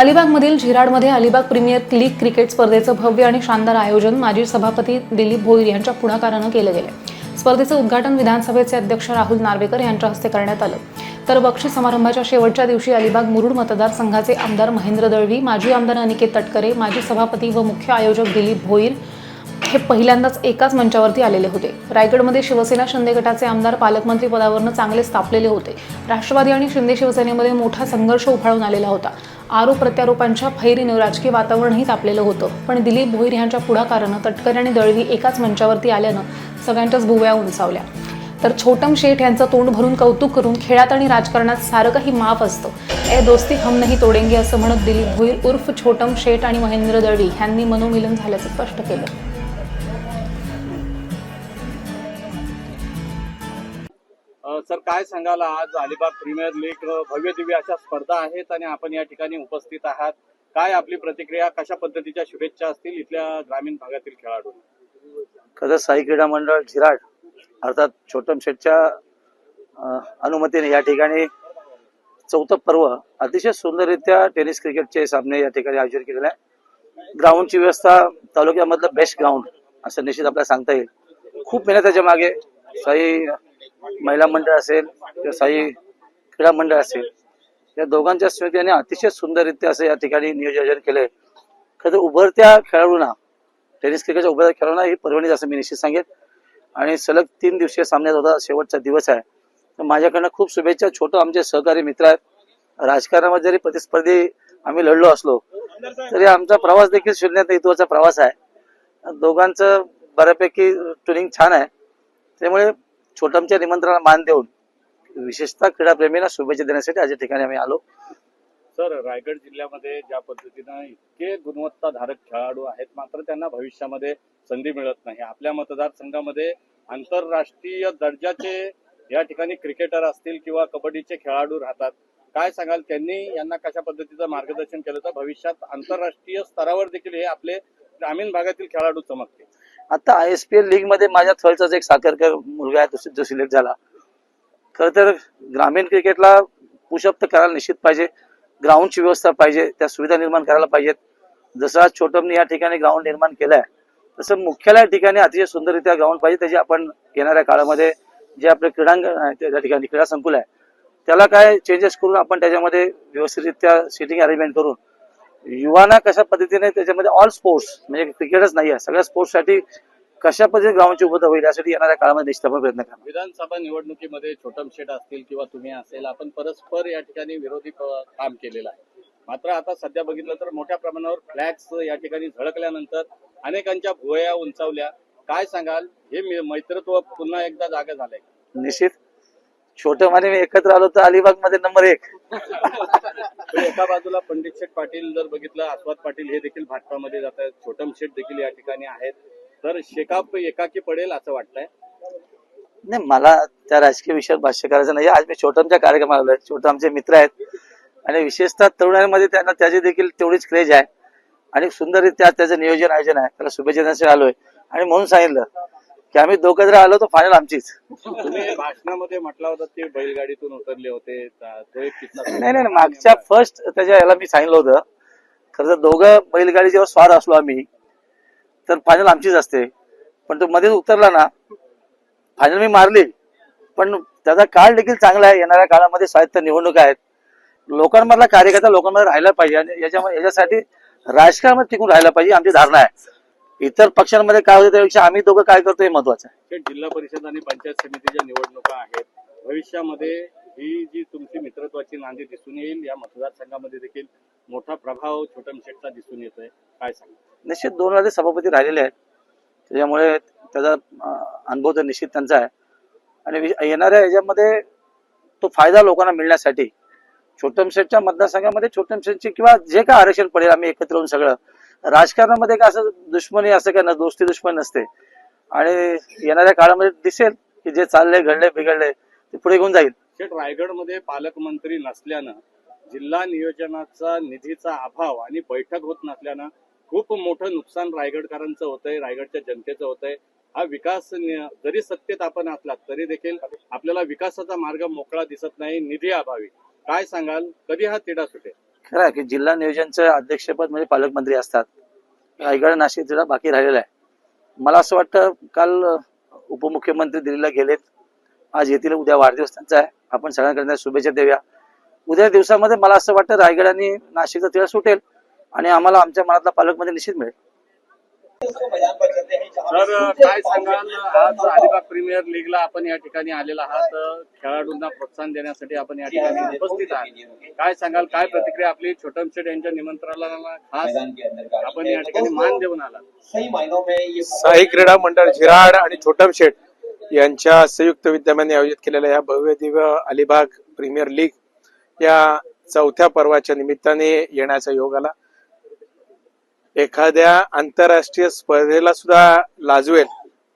अलिबागमधील झिराडमध्ये Alibag premier league cricket स्पर्धेचं भव्य आणि शानदार आयोजन माजी सभापती दिलीप भोईर यांच्या पुढाकारानं केलं गेलं स्पर्धेचं उद्घाटन विधानसभेचे अध्यक्ष राहुल नार्वेकर यांच्या हस्ते करण्यात आलं. तर बक्षीस समारंभाच्या शेवटच्या दिवशी अलिबाग मुरुड मतदारसंघाचे आमदार महेंद्र दळवी माजी आमदार अनिकेत तटकरे माजी सभापती व मुख्य आयोजक दिलीप भोईर हे पहिल्यांदाच एकाच मंचावरती आलेले होते. रायगडमध्ये शिवसेना शिंदे गटाचे आमदार पालकमंत्री पदावरनं चांगले स्थापलेले होते. राष्ट्रवादी आणि शिंदे शिवसेनेमध्ये मोठा संघर्ष उफाळून आलेला होता. आरोप प्रत्यारोपांच्या फैरीनं राजकीय वातावरणही तापलेलं होतं. पण दिलीप भोईर यांच्या पुढाकारानं तटकरे आणि दळवी एकाच मंचावरती आल्यानं सगळ्यांच्याच भुवया उंचावल्या. तर छोटम शेठ यांचं तोंड भरून कौतुक करून खेळात आणि राजकारणात सारं काही माफ असतं. ए दोस्ती हम नाही तोडेंगे असं म्हणत दिलीप भोईर उर्फ छोटम शेठ आणि महेंद्र दळवी यांनी मनोमिलन झाल्याचं स्पष्ट केलं. सर काय सांगाल? आज अलिबाग प्रीमियर लीग भव्य दिव्य अशा स्पर्धा आहेत आणि आपण या ठिकाणी उपस्थित आहात. काय आपली प्रतिक्रिया? कशा पद्धतीच्या शुभेच्छा असतील इथल्या ग्रामीण भागातील खेळाडू खरं साई क्रीडा मंडळ झिराड अर्थात छोटम शेठच्या अनुमतीने या ठिकाणी चौथं पर्व अतिशय सुंदररित्या टेनिस क्रिकेटचे सामने या ठिकाणी आयोजित केलेले आहे. ग्राउंडची व्यवस्था तालुक्यामधलं बेस्ट ग्राउंड असं निश्चित आपल्याला सांगता येईल. खूप मेहनत त्याच्यामागे साई महिला मंडळ असेल किंवा साई क्रीडा मंडळ असेल या दोघांच्या समितीने अतिशय सुंदररित्या असं या ठिकाणी नियोजन केलंय. खरं तर उभरत्या खेळाडूंना टेनिस क्रिकेटच्या उभ्या खेळाडूंना ही परवणीच असं मी निश्चित सांगेन. आणि सलग तीन दिवसीय सामन्यात होता शेवटचा दिवस आहे. तर माझ्याकडनं खूप शुभेच्छा छोटं आमचे सहकारी मित्र आहेत. राजकारणामध्ये जरी प्रतिस्पर्धी आम्ही लढलो असलो तरी आमचा प्रवास देखील शून्य इथवरचा प्रवास आहे. दोघांचं बऱ्यापैकी ट्युनिंग छान आहे. त्यामुळे छोटमच्या निमंत्रणाला मान देऊन विशेषतः क्रीडाप्रेमींना शुभेच्छा देण्यासाठी आज या ठिकाणी आम्ही आलो. सर रायगड जिल्ह्यामध्ये ज्या पद्धतीनं इतके गुणवत्ताधारक खेळाडू आहेत मात्र त्यांना भविष्यामध्ये संधी मिळत नाही. आपल्या मतदारसंघामध्ये आंतरराष्ट्रीय दर्जाचे या ठिकाणी क्रिकेटर असतील किंवा कबड्डीचे खेळाडू राहतात. काय सांगाल? त्यांनी यांना कशा पद्धतीचं मार्गदर्शन केलं? तर भविष्यात आंतरराष्ट्रीय स्तरावर देखील हे आपले ग्रामीण भागातील खेळाडू चमकतील. आता आय एस पी एल लीगमध्ये माझ्या थर्डचाच एक साखरकर मुलगा आहे तो- जो सिलेक्ट झाला. खर तर ग्रामीण क्रिकेटला पुशअप तर करायला निश्चित पाहिजे. ग्राउंडची व्यवस्था पाहिजे त्या सुविधा निर्माण करायला पाहिजेत. जसं आज छोटमने या ठिकाणी ग्राउंड निर्माण केलाय तसं मुख्यालय ठिकाणी अतिशय सुंदररित्या ग्राउंड पाहिजे. त्याची आपण येणाऱ्या काळामध्ये जे आपले क्रीडांगण आहे त्या ठिकाणी क्रीडा संकुल आहे त्याला काय चेंजेस करून आपण त्याच्यामध्ये व्यवस्थितरित्या सिटिंग अरेंजमेंट करून युवांना कशा पद्धतीने त्याच्यामध्ये ऑल स्पोर्ट्स म्हणजे क्रिकेटच नाही आहे सगळ्या स्पोर्ट्ससाठी कशा पद्धतीने ग्राउंडची उपलब्ध होईल यासाठी येणाऱ्या काळामध्ये निश्चित प्रयत्न करणार. विधानसभा निवडणुकीमध्ये छोटम शेट असतील किंवा तुम्ही असेल आपण परस्पर या ठिकाणी विरोधी काम केलेलं आहे. मात्र आता सध्या बघितलं तर मोठ्या प्रमाणावर फ्लॅक्स या ठिकाणी झळकल्यानंतर अनेकांच्या भुवया उंचावल्या. काय सांगाल? हे मैत्रत्व पुन्हा एकदा जागा झालंय. निश्चित. छोटं माने मी एकत्र आलो तर अलिबागमध्ये नंबर एक. एका बाजूला पंडित शेठ पाटील जर बघितलं आस्वाद पाटील हे देखील भाजपामध्ये जात आहेत. छोटम शेठ देखील या ठिकाणी आहेत. तर शेकाप एकाकी पडेल असं वाटतंय. नाही मला त्या राजकीय विषयावर भाष्य करायचं नाही. आज मी छोटमच्या कार्यक्रमाला आलोय. छोटं आमचे मित्र आहेत. आणि विशेषतः तरुणांमध्ये त्यांना त्याची देखील तेवढीच क्रेज आहे. आणि सुंदररित्या त्याचं नियोजन आयोजन आहे. त्याला शुभेच्छा आलोय. आणि म्हणून सांगितलं की आम्ही दोघं जर आलो तर फायनल आमचीच. तुम्ही भाषणामध्ये म्हटलं होतं ते बैलगाडीतून उतरले होते ता- तो एक किस्सा नाही नाही मागच्या फर्स्ट त्याच्या याला मी सांगितलं होतं खरं तर दोघं बैलगाडी जेव्हा स्वार असलो आम्ही तर फायनल आमचीच असते. पण तो मध्येच उतरला ना फायनल मी मारली. पण त्याचा काळ देखील चांगला आहे येणाऱ्या काळामध्ये स्वायत्त निवडणुका आहेत. लोकांमधला कार्यकर्ता लोकांमध्ये राहायला पाहिजे आणि याच्यामध्ये याच्यासाठी राजकारणामध्ये टिकून राहायला पाहिजे आमची धारणा आहे. इतर पक्षांमध्ये काय होतं त्यापेक्षा आम्ही दोघं काय करतो हे महत्वाचं आहे. जिल्हा परिषद आणि पंचायत समितीच्या निवडणुका आहेत. भविष्यामध्ये ही जी तुमची मित्रत्वाची नांदी दिसून येईल या मतदारसंघामध्ये देखील मोठा प्रभाव छोटम शेटचा दिसून येतोय. काय सांगा निश्चित दोन वेळा सभापती राहिलेले आहेत. त्याच्यामुळे त्याचा अनुभव तर निश्चित त्यांचा आहे. आणि येणाऱ्या याच्यामध्ये तो फायदा लोकांना मिळण्यासाठी छोटम शेठच्या मतदारसंघामध्ये छोटम शेठची किंवा जे काय आरक्षण पडेल आम्ही एकत्र येऊन सगळं राजकारणामध्ये काय असं दुश्मनी असं काय दोस्ती दुश्मन नसते. आणि येणाऱ्या काळामध्ये दिसेल की जे चालले घडले बिघडले ते पुढे घेऊन जाईल. रायगडमध्ये पालकमंत्री नसल्यानं जिल्हा नियोजनाचा निधीचा अभाव आणि बैठक होत नसल्यानं खूप मोठं नुकसान रायगडकरांचं होतंय रायगडच्या जनतेचं होतंय. हा विकास जरी सत्तेत आपण असलात तरी देखील आपल्याला विकासाचा मार्ग मोकळा दिसत नाही निधी अभावी. काय सांगाल? कधी हा तिढा सुटेल? खरं आहे की जिल्हा नियोजनचं अध्यक्षपद म्हणजे पालकमंत्री असतात. रायगड नाशिक जिल्हा बाकी राहिलेला आहे. मला असं वाटतं काल उपमुख्यमंत्री दिल्लीला गेलेत. आज येतील उद्या वाढदिवस त्यांचा आहे. आपण सगळ्यांकडे शुभेच्छा देऊया. उद्या दिवसामध्ये मला असं वाटतं रायगड आणि नाशिकचा तिळा सुटेल आणि आम्हाला आमच्या मनातला पालकमंत्री निश्चित मिळेल. तर काय सांगाल? आज अलिबाग प्रीमियर लीगला आपण या ठिकाणी आलेला आहात. खेळाडूंना प्रोत्साहन देण्यासाठी आपण या ठिकाणी उपस्थित आहात. काय सांगाल? काय प्रतिक्रिया आपली? छोटम शेट यांच्या निमंत्रणाला खास आपण या ठिकाणी मान देऊन आला साई क्रीडा मंडळ झिराड आणि छोटम शेठ यांच्या संयुक्त विद्यमाने आयोजित केलेल्या या भव्य दिव्य अलिबाग प्रीमियर लीग या चौथ्या पर्वाच्या निमित्ताने येण्याचा योग आला. एखाद्या आंतरराष्ट्रीय स्पर्धेला सुद्धा लाजवेल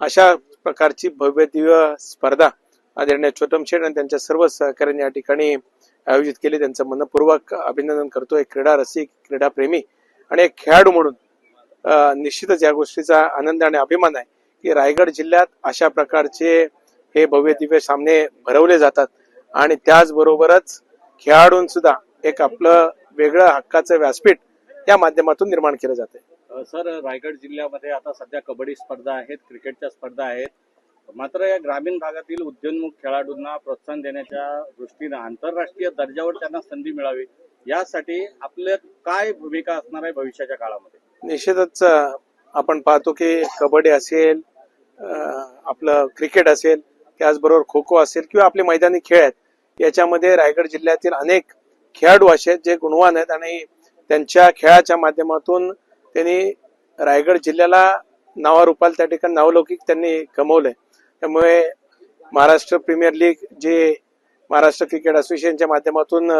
अशा प्रकारची भव्य दिव्य स्पर्धा आदरणीय छोटम शेठ आणि त्यांच्या सर्व सहकार्यांनी या ठिकाणी आयोजित केली. त्यांचं मनपूर्वक अभिनंदन करतो. एक क्रीडा रसिक क्रीडा प्रेमी आणि एक खेळाडू म्हणून निश्चितच या गोष्टीचा आनंद आणि अभिमान आहे की रायगड जिल्ह्यात अशा प्रकारचे हे भव्य दिव्य सामने भरवले जातात आणि त्याचबरोबरच खेळाडूंसुद्धा एक आपलं वेगळं हक्काचं व्यासपीठ या माध्यमातून निर्माण केलं जाते सर रायगड जिल्ह्यामध्ये आता सध्या कबड्डी स्पर्धा आहेत क्रिकेटच्या स्पर्धा आहेत. मात्र या ग्रामीण भागातील उद्योन्मुख खेळाडूंना प्रोत्साहन देण्याच्या दृष्टीनं आंतरराष्ट्रीय दर्जावर त्यांना संधी मिळावी यासाठी आपल्या काय भूमिका असणार आहे भविष्याच्या काळामध्ये? निश्चितच आपण पाहतो की कबड्डी असेल आपलं क्रिकेट असेल त्याचबरोबर खो खो असेल किंवा आपले मैदानी खेळ आहेत याच्यामध्ये रायगड जिल्ह्यातील अनेक खेळाडू असे आहेत जे गुणवान आहेत आणि त्यांच्या खेळाच्या माध्यमातून त्यांनी रायगड जिल्ह्याला नावारूपाल त्या ठिकाणी नावलौकिक त्यांनी कमवलंय त्यामुळे महाराष्ट्र प्रीमियर लीग जे महाराष्ट्र क्रिकेट असोसिएशनच्या माध्यमातून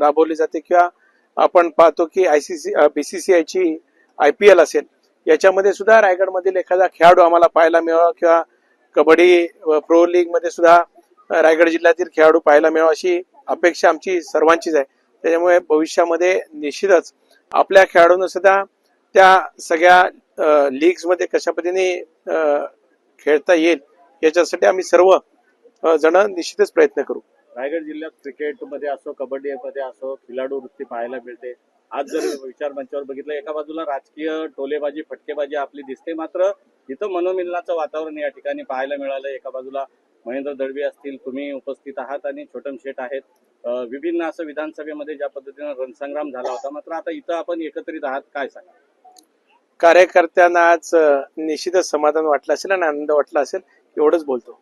राबवली जाते किंवा आपण पाहतो की आय सी सी बीसीसीआयची आय पी एल असेल याच्यामध्ये सुद्धा रायगडमधील एखादा खेळाडू आम्हाला पाहायला मिळावा किंवा कबड्डी प्रो लीगमध्ये सुद्धा रायगड जिल्ह्यातील खेळाडू पाहायला मिळावा अशी अपेक्षा आमची सर्वांचीच आहे. त्याच्यामुळे भविष्यामध्ये निश्चितच आपल्या खेळाडूंना सुद्धा त्या सगळ्या लीग्समध्ये कशा पद्धतीने खेळता येईल याच्यासाठी आम्ही सर्व जण निश्चितच प्रयत्न करू. रायगड जिल्ह्यात क्रिकेटमध्ये असो कबड्डीमध्ये असो खिलाडू वृत्ती पाहायला मिळते. आज जर विचार मंचावर बघितलं एका बाजूला राजकीय टोलेबाजी फटकेबाजी आपली दिसते मात्र इथं मनोमिलनाचं वातावरण या ठिकाणी पाहायला मिळालं. एका बाजूला महेंद्र दळवी असतील तुम्ही उपस्थित आहात आणि छोटम शेठ आहेत. विभिन्न असं विधानसभेमध्ये ज्या पद्धतीनं रणसंग्राम झाला होता मात्र आता इथं आपण एकत्रित आहात काय सांगा कार्यकर्त्यांना आज निश्चितच समाधान वाटलं असेल आणि आनंद वाटला असेल एवढंच बोलतो.